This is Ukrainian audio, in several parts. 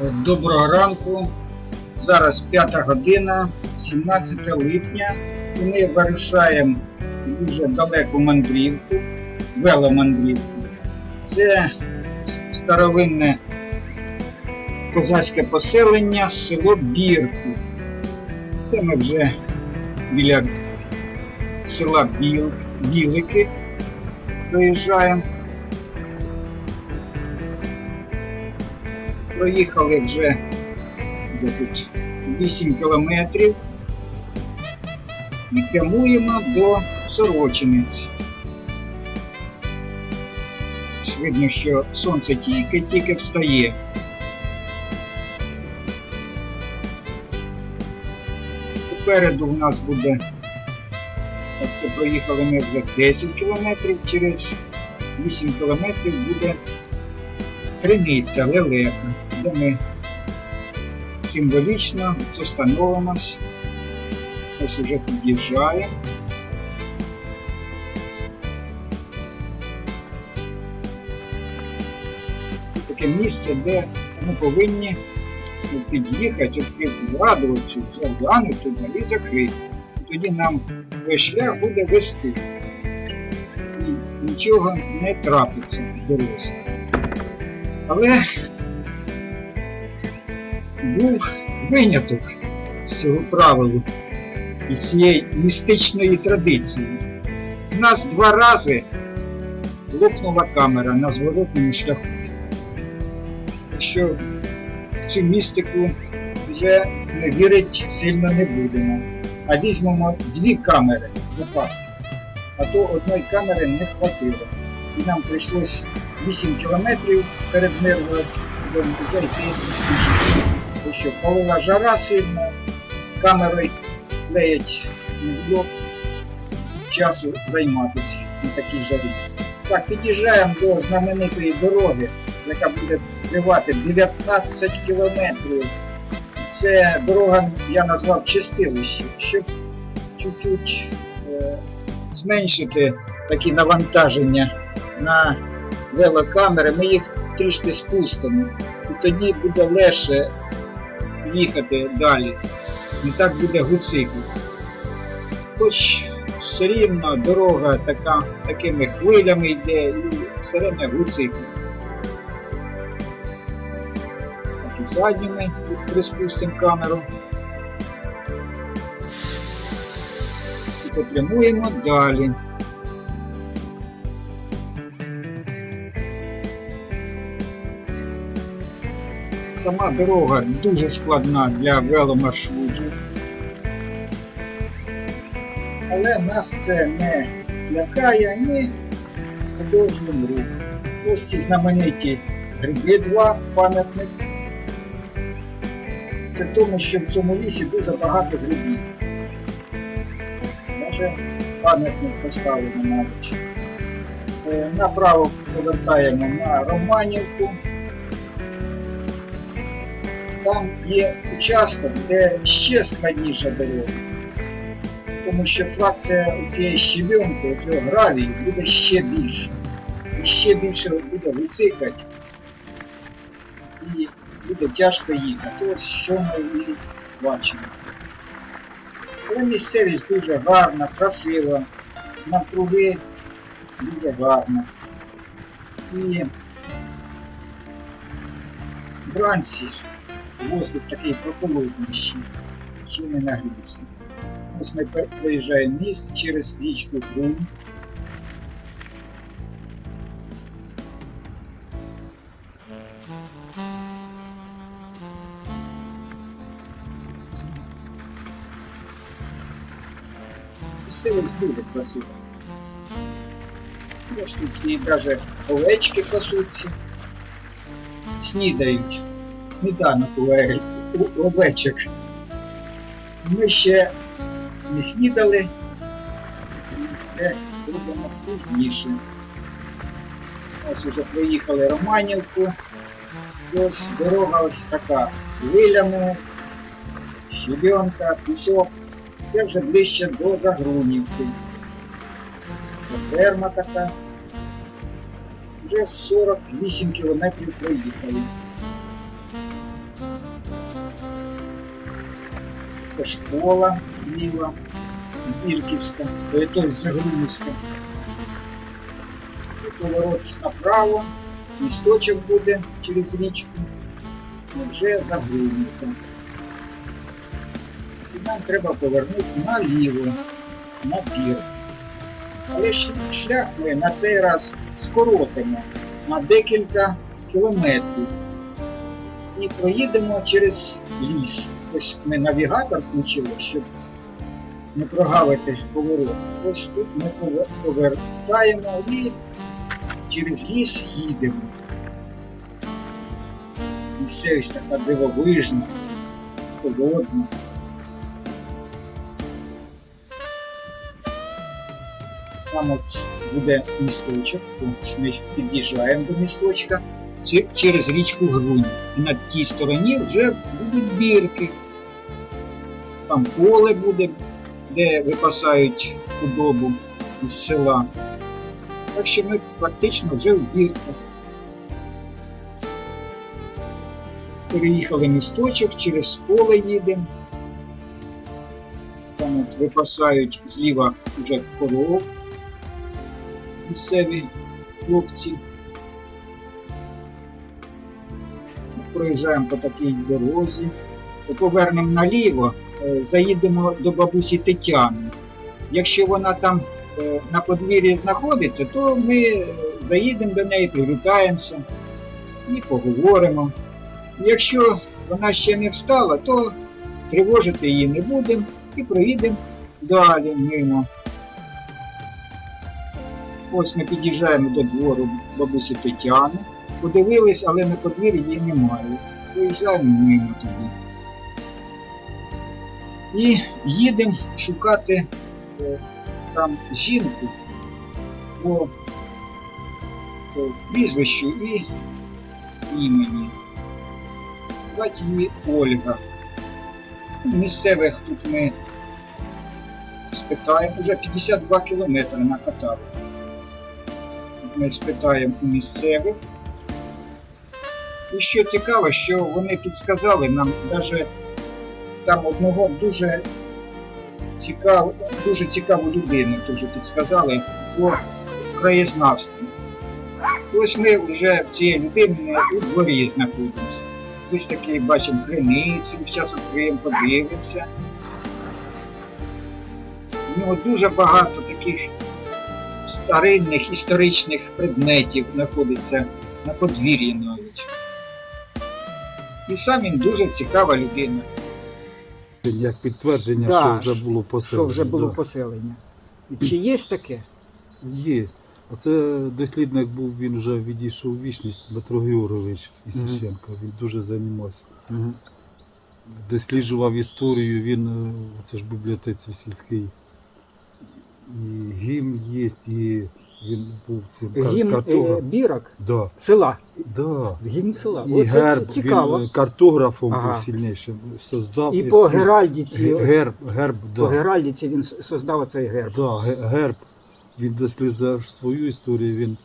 Доброго ранку. Зараз 5 година, 17 липня, і ми вирушаємо дуже далеку мандрівку, веломандрівку. Це старовинне козацьке поселення, село Бірку. Це ми вже біля села Білики проїжджаємо. Проїхали вже тут 8 кілометрів і прямуємо до Сорочинець. Видно, що сонце тільки-тільки встає. Попереду в нас буде, так це проїхали ми вже 10 кілометрів, через 8 кілометрів буде Криниця Лелека, де ми символічно застановимось. Ось уже під'їжджаємо. Це таке місце, де ми повинні під'їхати, відкрити заглянути туди і закрити. Тоді нам весь шлях буде вести. І нічого не трапиться в дорозі. Але був виняток з цього правилу і з цієї містичної традиції. У нас два рази лопнула камера на зворотному шляху. Так що в цю містику вже не вірить сильно не будемо. А візьмемо дві камери запаски, а то одної камери не хватило. І нам прийшлось 8 кілометрів перед Миргородом вже йти що полила жара сильна, камерою клеять не було часу займатися на такій жарі. Так, під'їжджаємо до знаменитої дороги, яка буде тривати 19 кілометрів. Це дорога, я назвав чистилище, щоб чуть-чуть е, зменшити такі навантаження на велокамери, ми їх трішки спустимо. І тоді буде легше їхати далі. Не так буде гуцикл. Хоч все рівно дорога така, такими хвилями йде і все рівно гуцикл. Так і задню ми приспустимо камеру. І попрямуємо далі. Сама дорога дуже складна для веломаршрутів. Але нас це не лякає, ми продовжуємо рух. Ось ці знамениті гриби два пам'ятник. Це тому, що в цьому лісі дуже багато грибів. Може пам'ятник поставили навіть. Е, Направо повертаємо на Романівку там є участок, де ще складніша дорога. Тому що фракція цієї щебенки, цього гравію буде ще більше. І ще більше буде гуцикати. І буде тяжко їхати. Ось що ми і бачимо. Але місцевість дуже гарна, красива, навкруги дуже гарна. І вранці воздух такий прохолодніший, чи не нагрівся. Ось ми проїжджаємо міст через річку Крум. Місцевість дуже красива. Ось тут і навіть овечки пасуться, снідають сніданок у овечок. Ми ще не снідали, і це зробимо пізніше. Ось вже проїхали Романівку. Ось дорога ось така хвилями, щебенка, пісок. Це вже ближче до Загрунівки. Це ферма така. Вже 48 кілометрів проїхали. Це школа зліва, Ільківська, е, тобто Загрунівська. Поворот направо, місточок буде через річку. І вже Загрунівка. І нам треба повернути наліво, на пір. Але шлях ми на цей раз скоротимо на декілька кілометрів і проїдемо через ліс. Ось ми навігатор включили, щоб не прогавити поворот. Ось тут ми повертаємо і через ліс їдемо. Місцевість така дивовижна, холодна. Там от буде місточок, ми під'їжджаємо до місточка через річку Грунь. І на тій стороні вже будуть бірки. Там поле буде, де випасають худобу із села. Так що ми практично вже в бірках. Переїхали місточок, через поле їдемо. Там от випасають зліва вже коров місцеві хлопці. Проїжджаємо по такій дорозі, повернемо наліво, заїдемо до бабусі Тетяни. Якщо вона там е, на подвір'ї знаходиться, то ми е, заїдемо до неї, привітаємося і поговоримо. Якщо вона ще не встала, то тривожити її не будемо і проїдемо далі мимо. Ось ми під'їжджаємо до двору бабусі Тетяни. Подивились, але на подвір'ї її немає. Виїжджаємо мимо тоді. І їдемо шукати е, там жінку по, по прізвищу і імені. Звати її Ольга. Ну, Місцевих тут ми спитаємо, вже 52 кілометри накатали. Ми спитаємо у місцевих. І що цікаво, що вони підсказали нам навіть там одного дуже цікаву, дуже цікаву людину теж підсказали по краєзнавству. Ось ми вже в цій людині у дворі знаходимося. Ось такий бачимо криницю, зараз відкриємо, подивимося. У нього дуже багато таких старинних історичних предметів знаходиться на подвір'ї навіть. І сам він дуже цікава людина. Як підтвердження, Да, що вже було поселення. що вже було да. поселення. І Чи є таке? Є. А це дослідник був, він вже відійшов у вічність, Дмитро Георгійович Мгм. Ісиченко. Він дуже займався. Досліджував історію, він е, це ж в бібліотеці сільській. І гімн є, і він був цим Гімн е, картографом. бірок Да, села. да. Гімн села. І Оце герб, це цікаво. він е, картографом Ага. був сильнішим, создав. І по Геральдіці, ге- оце- герб, герб, по да. Геральдіці він с- создав цей герб. Да, ге- герб. Він досліджував свою історію, він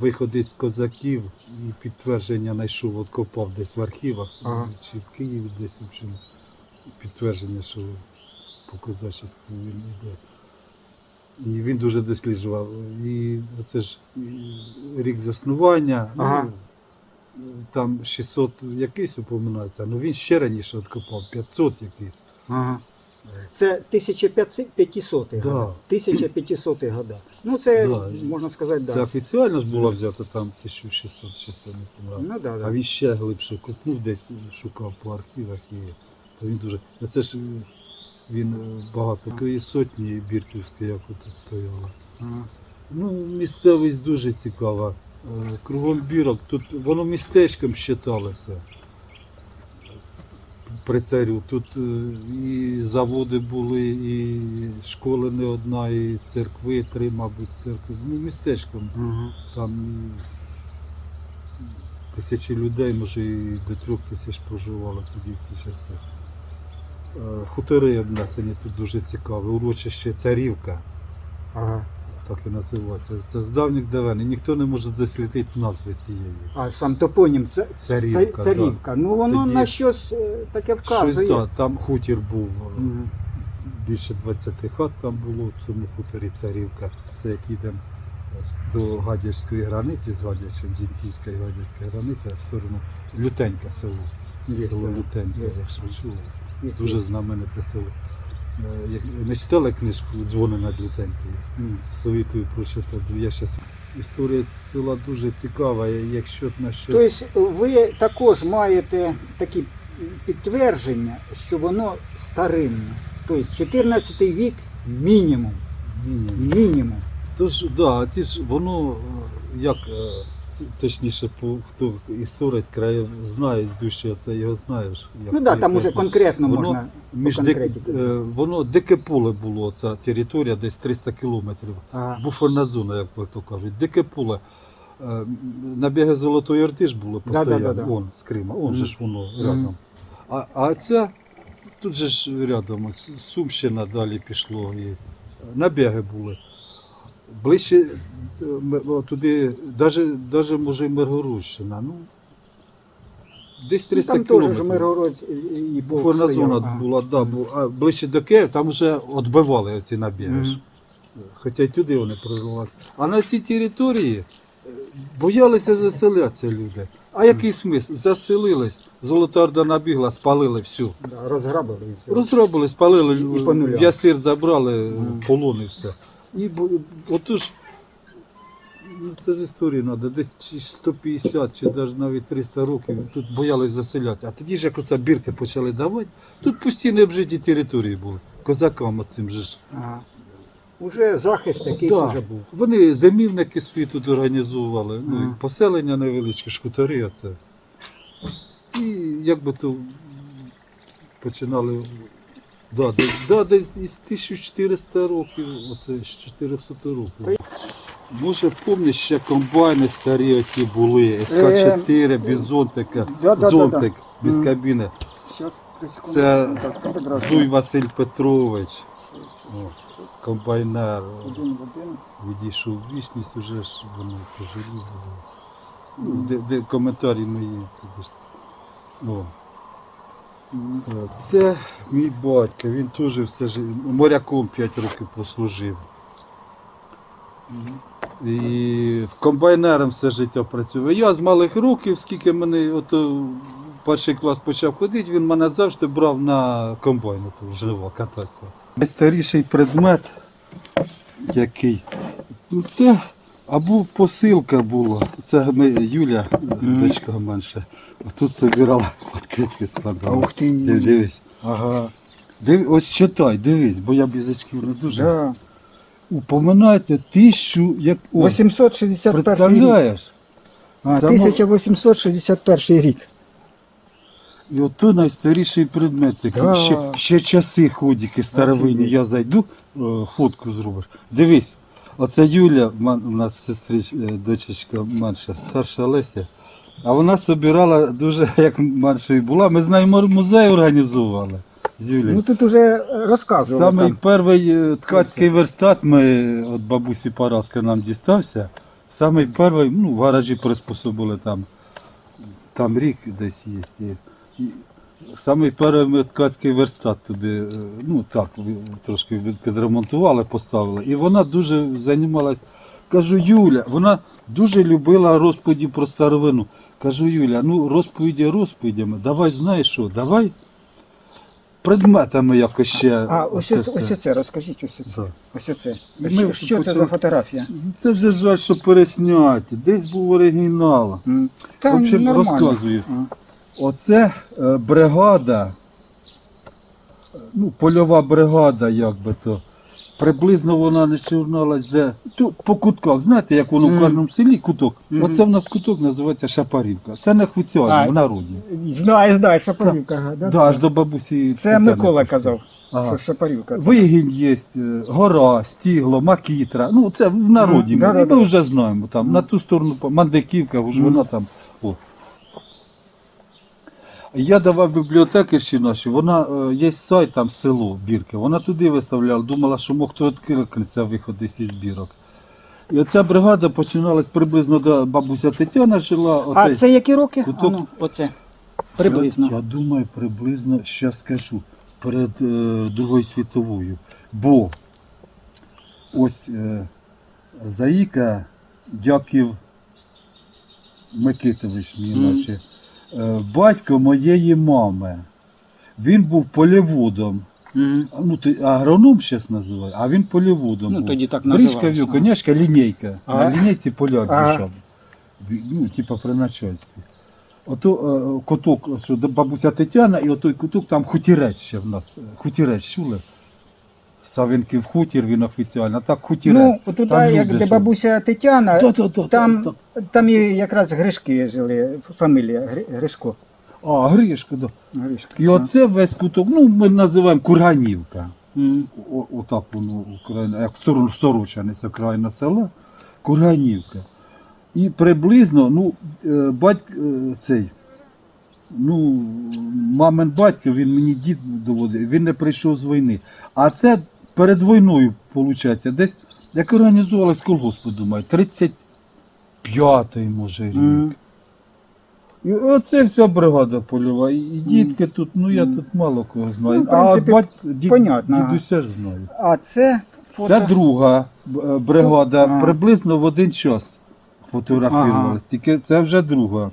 виходить з козаків і підтвердження знайшов, от копав десь в архівах, Ага. чи в Києві десь в общем, підтвердження, що по козачеству він йде. І він дуже досліджував. І це ж рік заснування, Ага. ну, там 600 якийсь упоминається, ну він ще раніше откопав, 500 якийсь. Ага. Це 1500 Да. года. 1500 года. Ну це Да. можна сказати, Це да. офіціально ж було взято там 1600 чи не помирав. Ну да, А да. він ще глибше купнув, десь шукав по архівах і то він дуже. А це ж він е, багато такої сотні бірківської, як тут стояло. Ага. Ну, місцевість дуже цікава. Е, Кругом бірок, тут воно містечком считалося. При царю. Тут е, і заводи були, і школи не одна, і церкви, три, мабуть, церкви. Ну, містечком. Ага. Там тисячі людей, може і до трьох тисяч проживало тоді в ті часи. Е, Хутори обнесені тут дуже цікаві. Урочище Царівка. Ага. так і називається. Це з давніх давен. І ніхто не може дослідити назви цієї. А сам топонім це Царівка, царівка. Ну воно Тоді- на щось е, таке Щось, вказує. да, там хутір був. Мгм. Більше 20 хат там було в цьому хуторі царівка. Це як їдемо до Гадяцької границі, з Гадячем, Дзіньківської Гадяцької границі, в сторону Лютенька село. Є село. Лютенька, якщо чули. Дуже знамените село. Е, Не читали книжку Дзвони над Лютенькою? Совітую прочитати. Я щас... Історія села дуже цікава, якщо на щось. Тобто ви також маєте такі підтвердження, що воно старинне. Тобто 14 вік мінімум. Ні, Мінімум. Тож, да, ці ж воно е, як е, точніше, по хто історець краю знає дужче, це його знаєш. як Ну так, да, ти там уже кажеш. конкретно Воно можна. Між по дик, конкретиці. е, воно дике поле було, ця територія, десь 300 кілометрів. Ага. Буферна зона, як ви то кажуть. Дике поле. Е, На біги Золотої Орди ж було Да, да, постійно, да, да. он з Крима, он же ж воно рядом. А, а ця, тут же ж рядом, ось Сумщина далі пішло, і набіги були. Ближче е, туди, навіть, даже може Миргородщина, ну, десь Ну, 300 там теж кілометрів. Миргород і- Бог Буферна зона Ага. була, да, бу- а ближче до Києва, там вже відбивали ці набіги. Мгм. ж. Хоча й туди вони прорвалися. А на цій території е, боялися заселятися люди. А який смисл? Заселились, Золота Орда набігла, спалили всю. Розграбили. Розробили, спалили, І ясир забрали, Мгм. полон і все. І отож, ну, це з історії треба, десь 150 чи навіть навіть 300 років тут боялись заселятися. А тоді ж як оце бірки почали давати, тут постійно обжиті території були. Козакам оцим же ж. Ага. Уже захист якийсь Да. уже був. Вони замівники свої тут організовували, ну, і поселення невеличке, шкутари оце. І як би то починали. Да, десь, да, десь із 1400 років, оце з 400 років. Може, пам'ятаєш, ще комбайни старі оті були, СК-4, без зонтика, Е, да, да, да, зонтик без кабіни. Зараз, Це Зуй Василь Петрович, о, комбайнер. відійшов в вічність, уже ж воно пожилі. Ну, де, де коментарі мої. туди ж. О. Е, Це мій батько, він теж все ж моряком 5 років прослужив. І комбайнером все життя працював. Я з малих років, скільки мене ото перший клас почав ходити, він мене завжди брав на комбайн, живо кататися. Найстаріший предмет, який. Ну це або посилка була. Це ми, Юля, дочка менше. Тут собирала відкритки складала. Ух ти. Ти Дивись. Ага. Див, ось читай, дивись, бо я без очків не дуже. Да. Упоминайте тисячу, як о, 861 рік. представляєш? А, Само- 1861 рік. І ото найстаріший предмет, який Да. ще, ще часи ходіки старовинні. Офігеть. Я зайду, е, фотку зробиш. Дивись, оце Юля, ма- у нас сестрич, е, дочечка менша, старша Леся. А вона собирала дуже, як меншою була. Ми з нею музей організували з Юлею. Ну тут уже розказували. Там. перший е, ткацький верстат ми від бабусі Параска нам дістався. Самий перший, ну, в гаражі приспособили там, там рік десь є. І, самий перший ткацький верстат туди, е, ну так, трошки підремонтували, поставили. І вона дуже займалась. Кажу, Юля, вона дуже любила розповіді про старовину. Кажу, Юля, ну розповіді розповідями, давай знаєш що, давай предметами якось ще. А, ось оце ось оце, розкажіть ось оце. Так. Ось оце. Ми Що, що це почали- за фотографія? Це вже жаль, що пересняті. Десь був оригінал. М. В общем, нормально. розказую. А. Оце е, бригада, е, ну, польова бригада, як би то. Приблизно вона починалась де. Тут по кутках. Знаєте, як воно в кожному селі куток. Мгм. Оце в нас куток називається Шапарівка. Це не хуцяно в народі. Знаю, знаю, Шапарівка. ага, Да, Да, аж до бабусі. Це Микола пішли. казав, Ага. що Шапарівка. Вигінь є, е, гора, стігло, макітра. Ну, це в народі. Мгм, ми, да-да-да. ми вже знаємо. Там, На ту сторону Мандиківка, вже Мгм. вона там. О. Я давав бібліотекарші наші, вона е, є сайт там село Бірки. Вона туди виставляла, думала, що мог хто відкликнеться виход десь із бірок. І оця бригада починалась приблизно до бабуся Тетяна жила. А оцей- це які роки? куток- А ну, оце. Приблизно. Я, я думаю, приблизно, зараз скажу, перед е, Другою світовою. Бо ось е, Заїка Дяків Микитович, мій Мгм. наче, батько моєї мами. Він був поліводом. А, Ну, ти агроном зараз називає, а він поліводом. Ну, був. тоді так Бричка називався. його, коняшка, лінійка. Ага. На лінійці Ага. дишав. Ну, типа при начальстві. Ото е, куток, що до бабуся Тетяна, і отой куток там хутірець ще в нас. е, Хутірець чули? Савинків хутір, він офіціально. Так хутірець. Ну, отут, Там як люди де жили. бабуся Тетяна, Та-та-та, там, та- там і якраз Гришки жили, фамілія Гри- Гришко. А, Гришка, да. Гришка. І оце весь куток, ну ми називаємо Курганівка. О- Отак воно Україна, як в сторону окраїна села, Курганівка. І приблизно, ну, е, батьк е, цей, ну, мамин батько, він мені дід доводив, він не прийшов з війни. А це перед війною, виходить, десь, як організувалась колгоспу, думаю, 35-й, може, рік. Мгм. І оце вся бригада польова. І дітки тут, ну я Мгм. тут мало кого знаю. Ну, в принципі, а бать, дід, понятно, дідуся ж знаю. А це фото. Це друга е, бригада, Ага. приблизно в один час фотографувалась. Тільки це вже друга.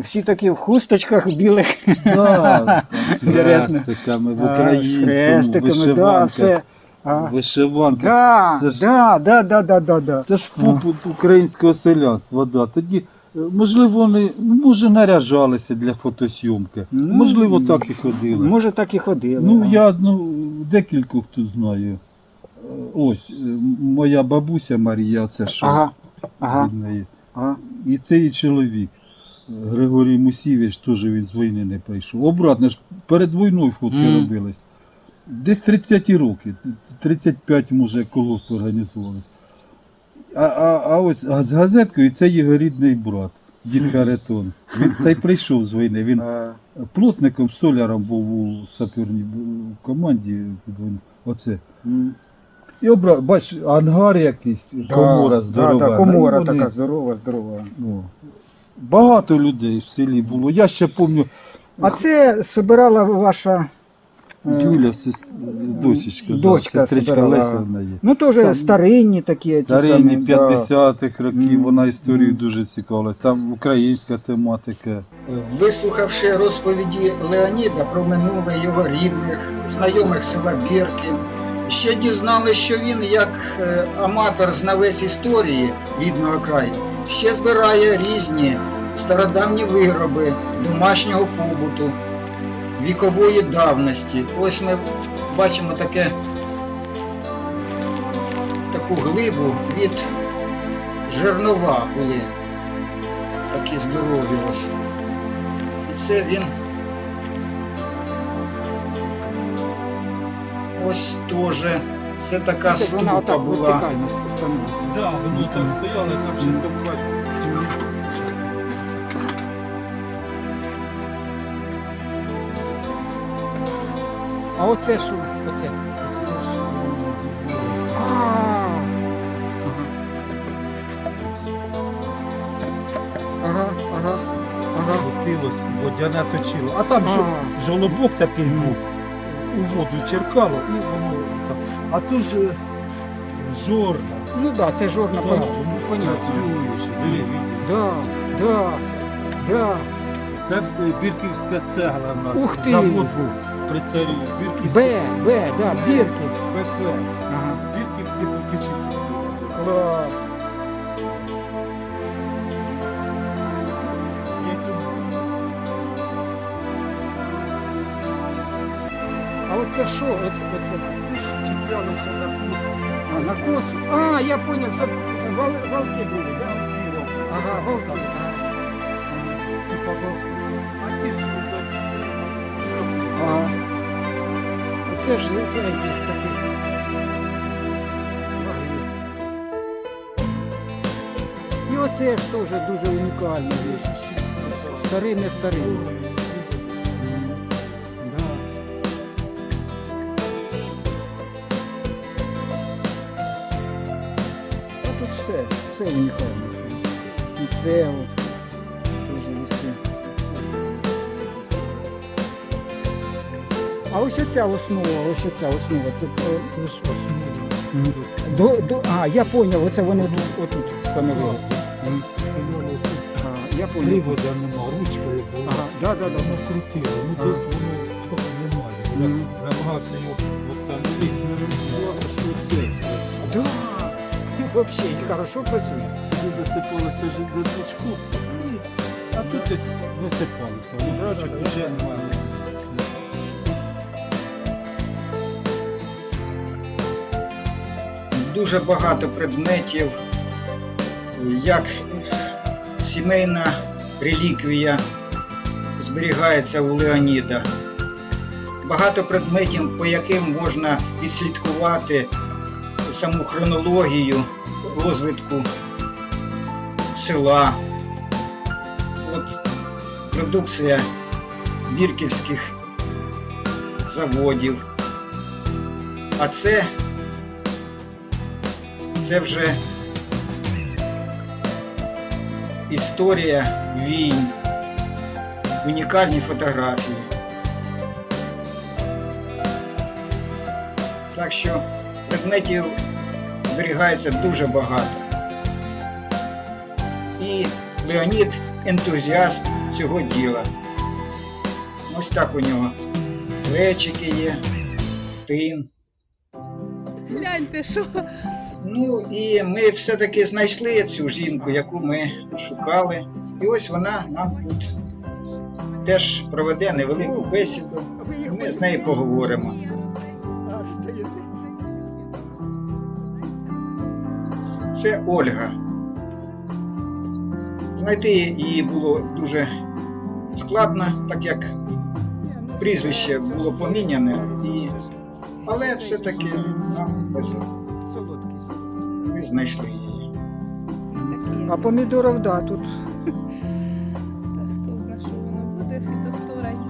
Всі такі в хусточках білих. Да, з Інтересно. хрестиками в українському, хрестиками, да, вишиванка. все. А, Вишиванка. да, Це ж- да, да, да, да, да, да. Це ж попут українського селянства. Да. Тоді, е, можливо, вони ну, може наряжалися для фотосйомки. Ну, можливо, так і ходили. Може так і ходили. Ну, а. я ну, декількох тут знаю. Е, Ось, е, моя бабуся Марія, це що Ага, ага, від неї. ага. І цей чоловік, е, Григорій Мусівич, теж він з війни не прийшов. Обратно ж перед війною фотки Мгм. робились. Десь 30 роки, 35, може, колгосп організувались. А, а, а ось а з газеткою це його рідний брат, дід Харитон. Він цей прийшов з війни. Він плотником, столяром був у саперній команді. Оце. І обра... бач, ангар якийсь, Да, комора здорова. да, комора Ну, вони- така здорова, здорова. Ну, багато людей в селі було. Я ще пам'ятаю, А це збирала ваша. е, Юля, сес... дочечка, да, Дочка сестричка збирала. Леся в неї. Ну, теж старинні такі. ті Старинні самі, да. 50-х років, Мгм. вона історією дуже цікавилась. Там українська тематика. Вислухавши розповіді Леоніда про минуле його рідних, знайомих села Бірки, ще дізнали, що він, як е, аматор знавець історії рідного краю, ще збирає різні стародавні вироби домашнього побуту, вікової давності. Ось ми бачимо таке, таку глибу від жернова були. Такі здорові ось. І це він. Ось теж. Це така Це вона отак була. вертикально становиться. Воно там стояло, там ще А оце що? Оце. А. Ага, ага, ага. Крутилось, водяне точило. А там же А. жолобок такий був, у воду черкало і воно. А то ж е, жорна. Ну да, це жорна Так, понятно. ну, понятно. працюєш, диви, видиш. Да, да, да. Це е, бірківська цегла в нас. Ух ти! Завод був при царю. Бірківський Б, Б, да, бірки. ПП. Ага. Бірківський попечитель. Клас. А оце що? Оце, оце. Чіплялося на. А, на косу. А, я понял, що вал, валки були, да? Ага, валки. Типа, а ті ж записали. Ага. Оце ж з этих таких. І оце ж теж дуже унікальна річ. Старий не старий. Все. І це от теж ліси. А ось ця основа, ось ця основа, це е, до, до, а, я зрозумів, оце вони тут, отут. А, я зрозумів. Привода нема, ручкою було. Ага, да, да, да. Воно крутило. Ну Ага. десь воно немає. Я намагався його встановити. Вообще, і хорошо працює. Сюди засипалося за жидячку. А тут десь висипалося. Відрачок вже немає. дуже багато предметів, як сімейна реліквія зберігається у Леоніда. Багато предметів, по яким можна відслідкувати саму хронологію розвитку села. От продукція бірківських заводів. А це це вже історія війн, унікальні фотографії. Так що предметів зберігається дуже багато. І Леонід ентузіаст цього діла. Ось так у нього плечики є, тин. Гляньте, що Ну і ми все-таки знайшли цю жінку, яку ми шукали. І ось вона нам тут теж проведе невелику бесіду. Ми з нею поговоримо. Це Ольга. Знайти її було дуже складно, так як прізвище було поміняне, і... але все-таки нам повезло. Ми знайшли її. А помідорів, да, тут.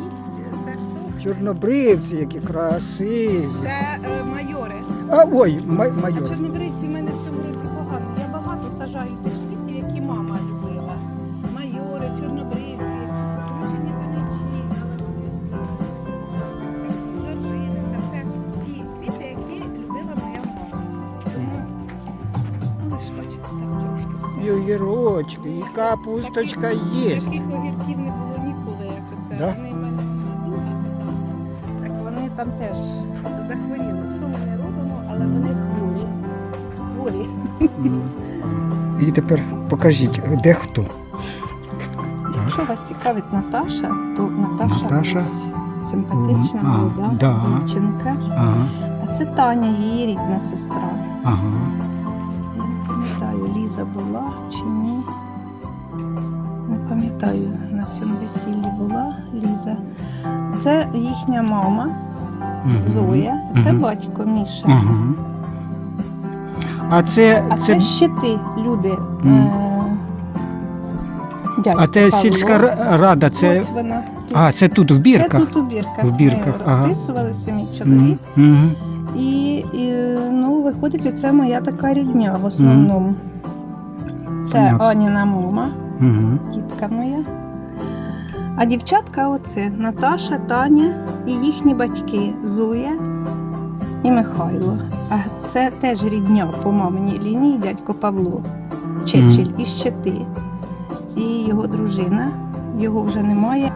Їсть. Чорнобривці, які красиві. Це е, майори. А, ой, май- А багато тих квітів, які мама любила. Майори, чорнобривці, кручені панячі, жоржини. Це все ті квіти, які любила моя мама. Тому, ну, ви ж бачите, так трошки все. І огірочки, і капусточка є. Таких огірків не було ніколи, як оце. Да? Вони в мене були дуже Так вони там теж захворіли. Що ми не робимо, але вони хворі. Хворі. Мгм. І тепер покажіть, де хто. Якщо вас цікавить Наташа, то Наташа, Наташа? ось симпатична. А, молода да. дівчинка. Ага, А це Таня, її рідна сестра. ага. Я не пам'ятаю, Ліза була чи ні. Не пам'ятаю, на цьому весіллі була Ліза. Це їхня мама Зоя, це батько Міша. Ага. А це, А це це, щити, люди. Мгм. Е- а те Павло. сільська ра- рада, це. Ось вона. тут. А, це тут в Це бірках. тут у бірках. В бірках, Ми ага. розписувалися, мій чоловік. Мгм. І, і ну, виходить, оце моя така рідня в основному. Це Понятно. Аніна мама, Мгм. тітка моя. А дівчатка оце Наташа, Таня і їхні батьки Зоя і Михайло. А це теж рідня по маминій лінії дядько Павло, Чечель і Щети. І його дружина, його вже немає.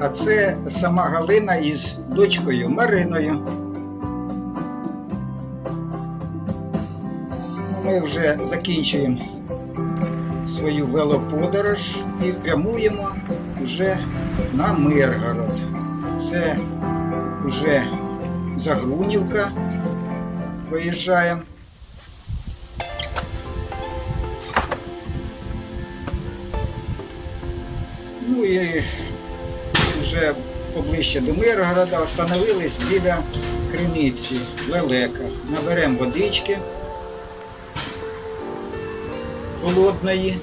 А це сама Галина із дочкою Мариною. Ми вже закінчуємо свою велоподорож і прямуємо вже на Миргород. Це вже Загрунівка. Виїжджаємо. Ну і вже поближче до Миргорода остановились біля криниці Лелека. Наберемо водички холодної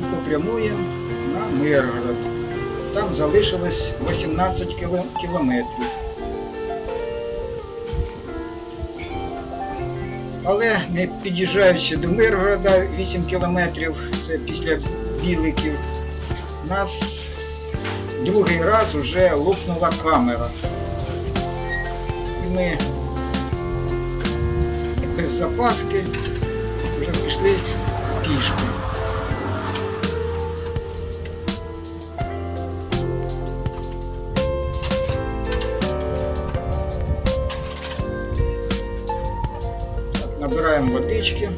і попрямуємо на Миргород. Там залишилось 18 кілометрів. Але не під'їжджаючи до Миргорода 8 кілометрів, це після Біликів, нас другий раз вже лопнула камера. І ми без запаски вже пішли пішки. Набираємо водички.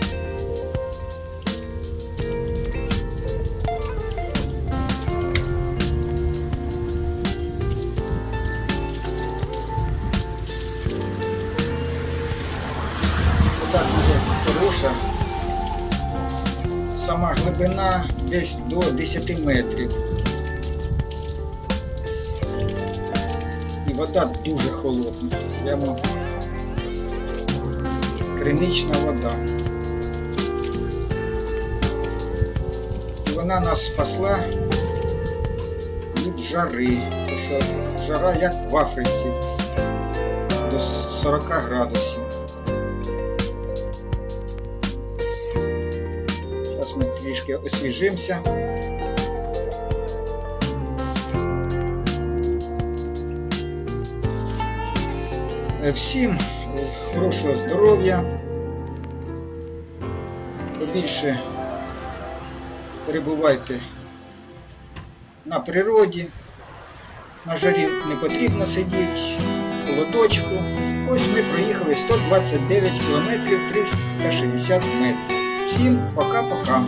Вода дуже хороша. Сама глибина десь до 10 метрів. І вода дуже холодна. Прямо кринична вода. Вона нас спасла від жари. Тому що жара як в Африці до 40 градусів. Зараз ми трішки освіжимося. Всім хорошого здоров'я. Побільше перебувайте на природі. На жарі не потрібно сидіти, в холодочку. Ось ми проїхали 129 км 360 метрів. Всім пока-пока.